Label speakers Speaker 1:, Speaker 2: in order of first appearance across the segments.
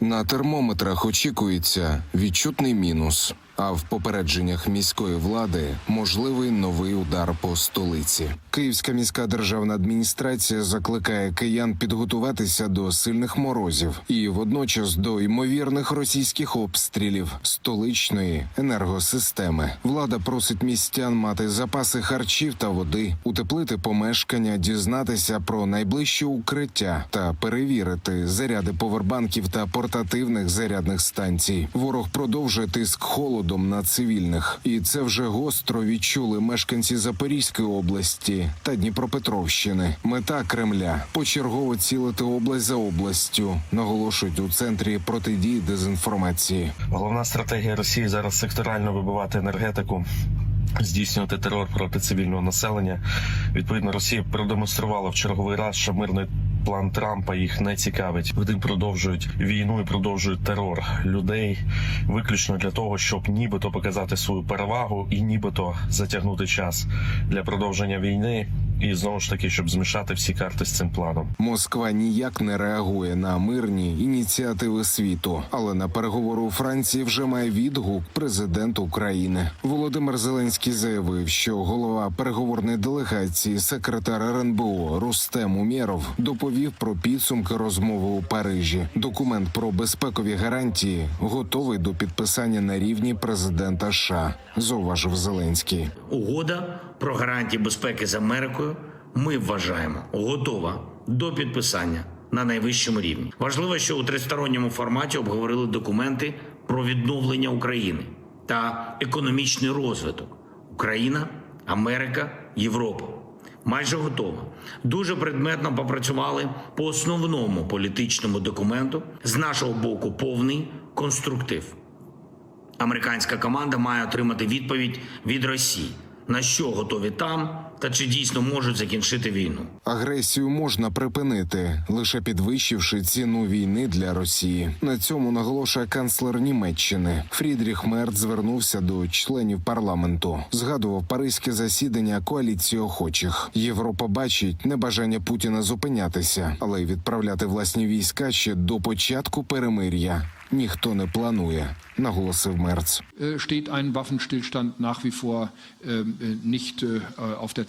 Speaker 1: На термометрах очікується відчутний мінус. А в попередженнях міської влади можливий новий удар по столиці. Київська міська державна адміністрація закликає киян підготуватися до сильних морозів і водночас до ймовірних російських обстрілів столичної енергосистеми. Влада просить містян мати запаси харчів та води, утеплити помешкання, дізнатися про найближче укриття та перевірити заряди повербанків та портативних зарядних станцій. Ворог продовжує тиск холодом на цивільних, і це вже гостро відчули мешканці Запорізької області та Дніпропетровщини. Мета Кремля почергово цілити область за областю, наголошують у центрі протидії дезінформації.
Speaker 2: Головна стратегія Росії зараз секторально вибивати енергетику. Здійснювати терор проти цивільного населення. Відповідно, Росія продемонструвала в черговий раз, що мирний план Трампа їх не цікавить. Вони продовжують війну і продовжують терор людей виключно для того, щоб нібито показати свою перевагу і нібито затягнути час для продовження війни. І знову ж таки, щоб змішати всі карти з цим планом.
Speaker 1: Москва ніяк не реагує на мирні ініціативи світу, але на переговори у Франції вже має відгук президент України. Володимир Зеленський заявив, що голова переговорної делегації, секретар РНБО Рустем Умєров доповів про підсумки розмови у Парижі. Документ про безпекові гарантії готовий до підписання на рівні президента США, зауважив Зеленський.
Speaker 3: Угода про гарантії безпеки з Америкою ми вважаємо готова до підписання на найвищому рівні. Важливо, що у тристоронньому форматі обговорили документи про відновлення України та економічний розвиток Україна, Америка, Європа. Майже готова. Дуже предметно попрацювали по основному політичному документу. З нашого боку повний конструктив. Американська команда має отримати відповідь від Росії, на що готові там та чи дійсно можуть закінчити війну.
Speaker 1: Агресію можна припинити, лише підвищивши ціну війни для Росії. На цьому наголошує канцлер Німеччини. Фрідріх Мерц звернувся до членів парламенту. Згадував паризьке засідання коаліції охочих. Європа бачить небажання Путіна зупинятися, але й відправляти власні війська ще до початку перемир'я. Ніхто не планує, наголосив Мерц.
Speaker 4: steht ein Waffenstillstand nach wie vor äh, nicht auf der.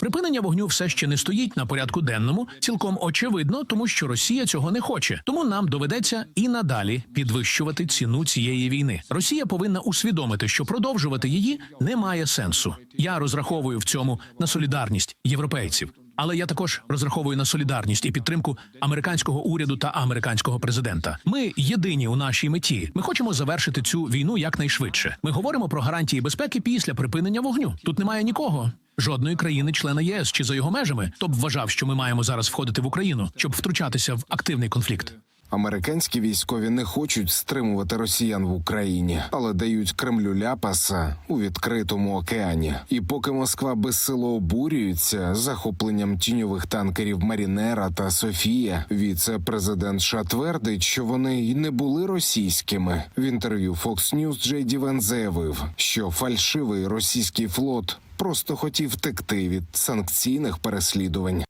Speaker 5: Припинення вогню все ще не стоїть на порядку денному, цілком очевидно, тому що Росія цього не хоче. Тому нам доведеться і надалі підвищувати ціну цієї війни. Росія повинна усвідомити, що продовжувати її немає сенсу. Я розраховую в цьому на солідарність європейців. Але я також розраховую на солідарність і підтримку американського уряду та американського президента. Ми єдині у нашій меті. Ми хочемо завершити цю війну якнайшвидше. Ми говоримо про гарантії безпеки після припинення вогню. Тут немає нікого. Жодної країни-члена ЄС чи за його межами, хто б вважав, що ми маємо зараз входити в Україну, щоб втручатися в активний конфлікт.
Speaker 1: Американські військові не хочуть стримувати росіян в Україні, але дають Кремлю ляпаса у відкритому океані. І поки Москва безсило обурюється захопленням тіньових танкерів Марінера та Софія, віце-президент США твердить, що вони й не були російськими. В інтерв'ю Fox News Джей Дівен заявив, що фальшивий російський флот просто хотів втекти від санкційних переслідувань.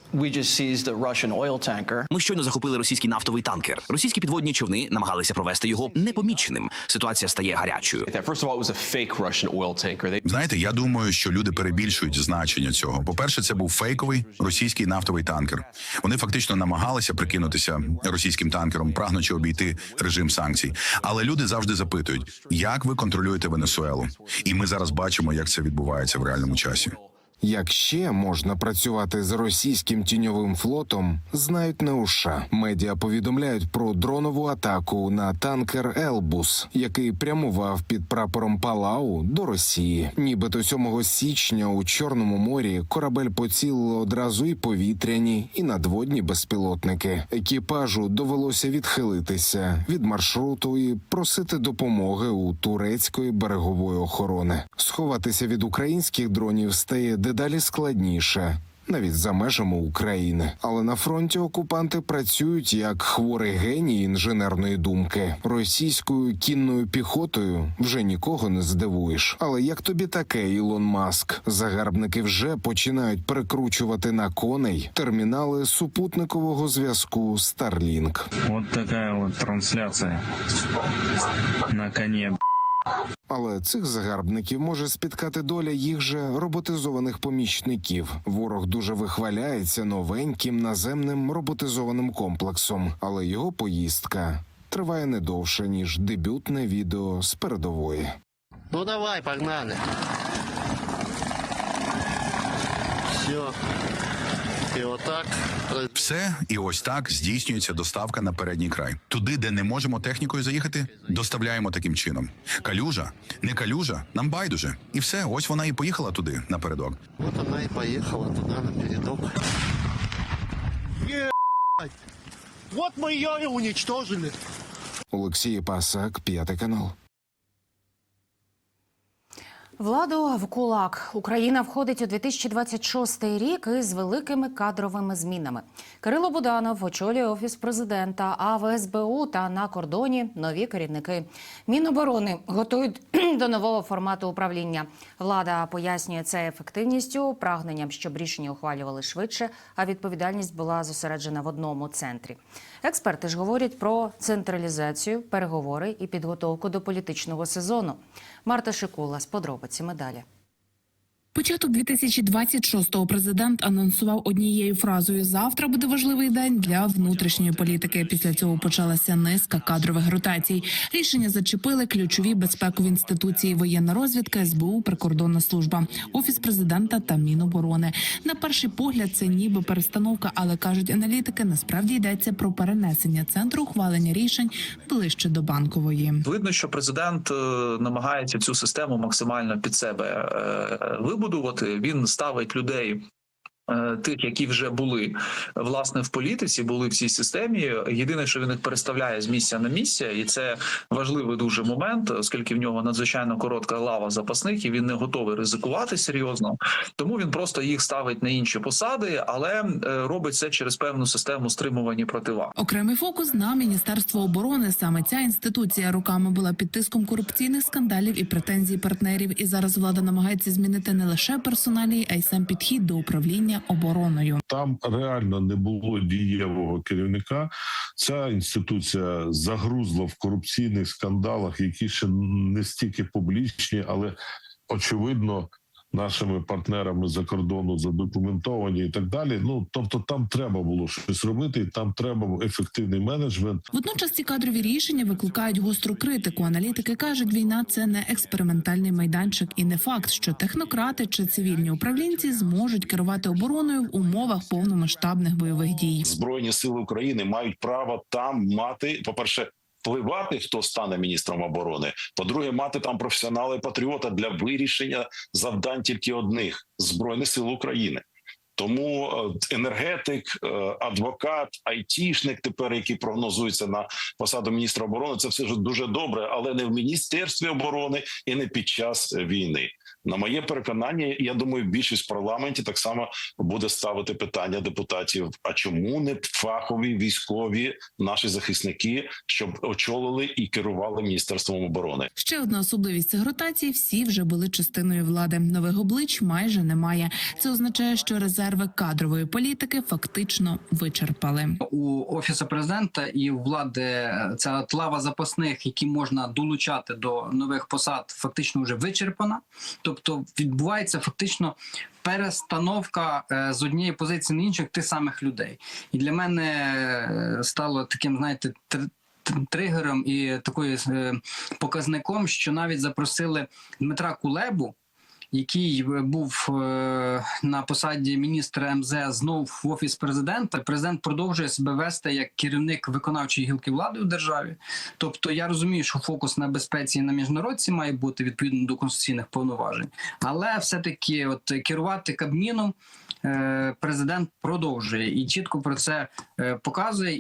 Speaker 6: Ми щойно захопили російський нафтовий танкер. Російські підводні човни намагалися провести його непоміченим. Ситуація стає гарячою.
Speaker 7: Знаєте, я думаю, що люди перебільшують значення цього. По-перше, це був фейковий російський нафтовий танкер. Вони фактично намагалися прикинутися російським танкером, прагнучи обійти режим санкцій. Але люди завжди запитують, як ви контролюєте Венесуелу? І ми зараз бачимо, як це відбувається в реальному часі.
Speaker 1: Як ще можна працювати з російським тіньовим флотом, знають не у США. Медіа повідомляють про дронову атаку на танкер Елбус, який прямував під прапором Палау до Росії. Нібито 7 січня у Чорному морі корабель поцілили одразу і повітряні, і надводні безпілотники. Екіпажу довелося відхилитися від маршруту і просити допомоги у турецької берегової охорони. Сховатися від українських дронів стає дедалі складніше. навіть за межами України. Але на фронті окупанти працюють як хворий геній інженерної думки. Російською кінною піхотою вже нікого не здивуєш. Але як тобі таке, Ілон Маск? Загарбники вже починають перекручувати на коней термінали супутникового зв'язку Starlink.
Speaker 8: Вот такая вот трансляция на коне.
Speaker 1: Але цих загарбників може спіткати доля їх же роботизованих помічників. Ворог дуже вихваляється новеньким наземним роботизованим комплексом, але його поїздка триває не довше ніж дебютне відео з передової.
Speaker 9: Ну давай, погнали. Все. И вот так.
Speaker 7: Все, і ось так здійснюється доставка на передній край. Туди, де не можемо технікою заїхати, доставляємо таким чином. Калюжа, не калюжа, нам байдуже. І все, ось вона і поїхала туди напередок.
Speaker 9: Вот она и поехала туда на передок. Вот мы ее и уничтожили.
Speaker 1: Олексій Пасак, п'ятий канал.
Speaker 10: Владу в кулак Україна входить у 2026 рік із великими кадровими змінами. Кирило Буданов очолює офіс президента, а в СБУ та на кордоні нові керівники. Міноборони готують до нового формату управління. Влада пояснює це ефективністю, прагненням, щоб рішення ухвалювали швидше, а відповідальність була зосереджена в одному центрі. Експерти ж говорять про централізацію, переговори і підготовку до політичного сезону. Марта Шикула з подробицями далі.
Speaker 11: Початок 2026-го президент анонсував однією фразою: завтра буде важливий день для внутрішньої політики. Після цього почалася низка кадрових ротацій. Рішення зачепили ключові безпекові інституції: воєнна розвідка, СБУ, прикордонна служба, офіс президента та Міноборони. На перший погляд, це ніби перестановка, але кажуть аналітики, насправді йдеться про перенесення центру ухвалення рішень ближче до банкової.
Speaker 12: Видно, що президент е, намагається цю систему максимально під себе е, вибудувати. Він ставить людей. Е, Тих, які вже були власне в політиці, були в цій системі. Єдине, що він їх переставляє з місця на місце, і це важливий дуже момент, оскільки в нього надзвичайно коротка лава запасних, і він не готовий ризикувати серйозно. Тому він просто їх ставить на інші посади, але е, робить це через певну систему стримування противаг.
Speaker 11: Окремий фокус на міністерство оборони. Саме ця інституція роками була під тиском корупційних скандалів і претензій партнерів. І зараз влада намагається змінити не лише персоналії, а й сам підхід до управління обороною.
Speaker 8: Там реально не було дієвого керівника. Ця інституція загрузла в корупційних скандалах, які ще не стільки публічні, але очевидно. Нашими партнерами за кордону задокументовані і так далі. Ну тобто, там треба було щось робити, і там треба був ефективний менеджмент.
Speaker 11: Водночас ці кадрові рішення викликають гостру критику. Аналітики кажуть, війна це не експериментальний майданчик, і не факт, що технократи чи цивільні управлінці зможуть керувати обороною в умовах повномасштабних бойових дій.
Speaker 8: Збройні сили України мають право там мати, по перше. Впливати, хто стане міністром оборони. По-друге, мати там професіонала і патріота для вирішення завдань тільки одних збройних сил України. Тому е, енергетик, е, адвокат, айтішник, тепер який прогнозується на посаду міністра оборони, це все ж дуже добре, але не в міністерстві оборони і не під час війни. На моє переконання, я думаю, більшість в парламенті так само буде ставити питання депутатів: а чому не фахові військові наші захисники, щоб очолили і керували міністерством оборони?
Speaker 11: Ще одна особливість цих ротацій: всі вже були частиною влади. Нових облич майже немає. Це означає, що резерви кадрової політики фактично вичерпали.
Speaker 13: у офісу президента і влади ця от лава запасних, які можна долучати до нових посад, фактично вже вичерпана. Тобто відбувається фактично перестановка е, з однієї позиції на іншу тих самих людей. І для мене е, стало таким, знаєте, тр- тр- тригером і такою е, показником, що навіть запросили Дмитра Кулебу. Який е, був е, на посаді міністра МЗ знов в офіс президента, президент продовжує себе вести як керівник виконавчої гілки влади в державі. Тобто я розумію, що фокус на безпеці і на міжнародці має бути відповідно до конституційних повноважень, але все-таки, от керувати кабміном, е, президент продовжує і чітко про це показує.